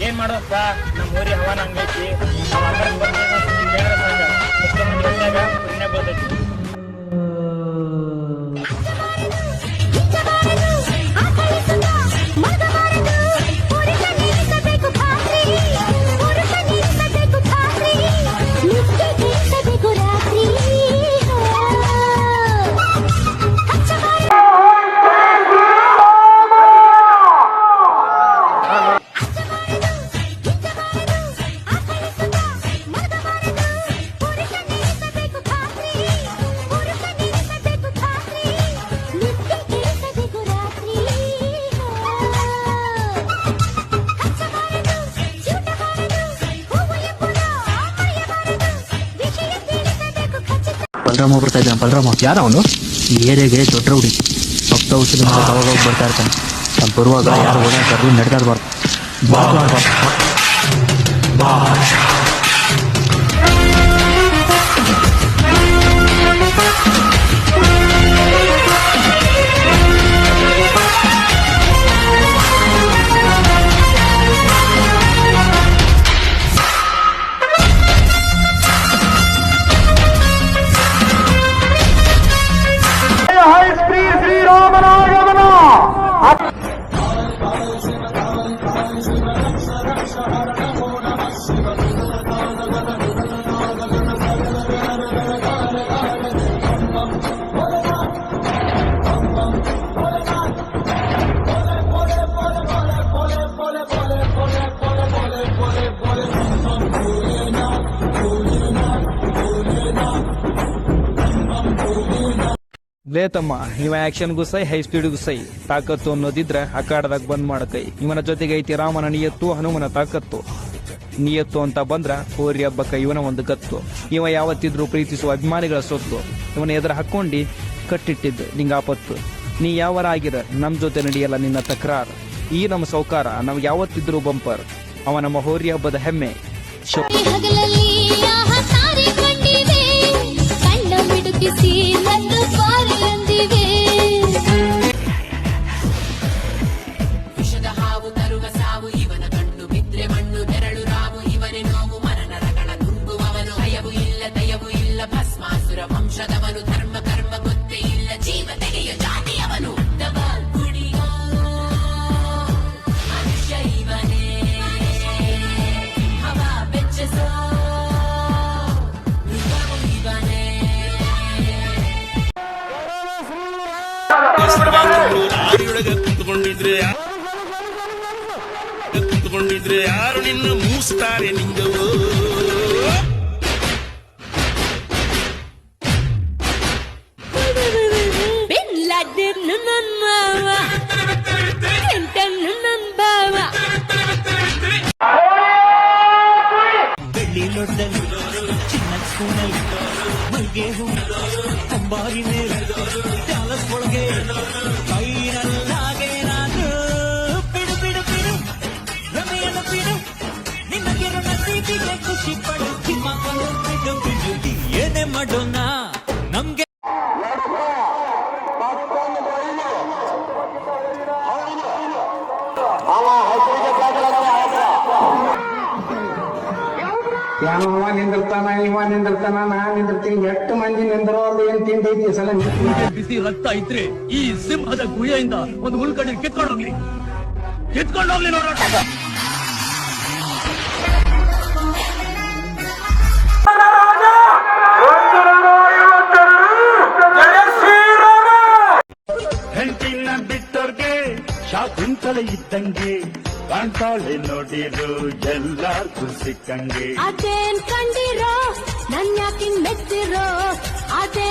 ಏನ್ ಮಾಡೋದಪ್ಪ? ನಮ್ಮ ಊರಿ ಹವಾನ ಹಂಗೈತಿ ಪುಣ್ಯ ಬಲರಾಮ ಬರ್ತಾ ಇದ್ದಾನೆ ಬಲರಾಮ ಯಾರ ಅವನು? ಈ ಏರಿಯಾಗೆ ದೊಡ್ಡ ರೌಡಿ ಭಕ್ತ ಔಷಧಿ ಅವಾಗ ಹೋಗಿ ಬರ್ತಾ ಇರ್ತಾನೆ. ನಾನು ಬರುವಾಗ ಯಾರು ಓಡಾಡ್ತಾರು ನಡೆದಾಡ್ಬಾರ್ದು. ಲೇ ತಮ್ಮ, ಇವ ಆಕ್ಷನ್ ಗುಸೈ ಹೈ ಸ್ಪೀಡ್ ಸೈ. ತಾಕತ್ತು ಅನ್ನೋದಿದ್ರೆ ಅಖಾಡದಾಗ ಬಂದ್ ಮಾಡಕೈ. ಇವನ ಜೊತೆಗೆ ಐತಿ ರಾಮನ ನಿಯತ್ತು, ಹನುಮನ ತಾಕತ್ತು. ನಿಯತ್ತು ಅಂತ ಬಂದ್ರ ಕೋರಿ ಹಬ್ಬಕ್ಕ ಇವನ ಒಂದು ಕತ್ತು ಇವ ಯಾವತ್ತಿದ್ರು ಪ್ರೀತಿಸುವ ಅಭಿಮಾನಿಗಳ ಸೊತ್ತು. ಇವನ ಎದುರು ಹಾಕೊಂಡಿ ಕಟ್ಟಿಟ್ಟಿದ್ದು ನಿಂಗ ಆಪತ್ತು. ನೀ ಯಾವರ ಆಗಿರ, ನಮ್ ಜೊತೆ ನಡೆಯಲ್ಲ ನಿನ್ನ ತಕರಾರ್. ಈ ನಮ್ಮ ಸೌಕಾರ ನಮ್ಗೆ ಯಾವತ್ತಿದ್ರು ಬಂಪರ್. ಅವ ನಮ್ಮ ಹೋರಿ ಹಬ್ಬದ ಹೆಮ್ಮೆ. ಹಗಲಲ್ಲಿ ಮಲ್ಗೆ ಹೂ ಅಂಬಾರಿ ಮೇಲೆ ಪ್ಯಾಲಸ್ ಒಳಗೆ ಕೈನಲ್ಲಾಗೆ ನಾನು ಬಿಡು ಬಿಡು ಬಿಡು ರಮೆಯನ್ನು ಬಿಡು ನಿನಗೆ ನಸೀಬಿಗೆ ಖುಷಿ ಪಡು ತಿಮ್ಮಕ್ಕನು ಬಿಡು ಬಿಡು ಏನೇ ಮಾಡೋಣ ಯಾವ ನಿಂದಿರ್ತಾನ ಇವ ನಿಂದಿರ್ತಾನ ನಾ ನಿಂದಿರ್ತೀನಿ. ಎಷ್ಟು ಮಂದಿ ನಿಂದಿರೋದು ಏನ್ ತಿಂದೈತಿ ಸಲ? ಬಿಸಿ ರಕ್ತ ಐತ್ರಿ ಈ ಸಿಂಹದ ಗುಹೆಯಿಂದ ಒಂದು ಉಳ್ಕಡಿ ಕಿತ್ಕೊಂಡೋಗ್ಲಿ. ಕಿತ್ಕೊಂಡೋಗ್ಲಿ ನೋಡೋಣ ಹೆಂಡತಿನ ಬಿಟ್ಟೋರ್ಗೆ ತಲೆ ಇದ್ದಂಗೆ. ಕಾಣ್ತಾಳೆ ನೋಡಿರು ಎಲ್ಲಾರ್ಗೂ ಸಿಕ್ಕಂಗೆ ಅದೇನ್ ಕಂಡಿರೋ ನನ್ಯಾಕಿಂಗ್ ಮೆಚ್ಚಿರೋ ಅದೇ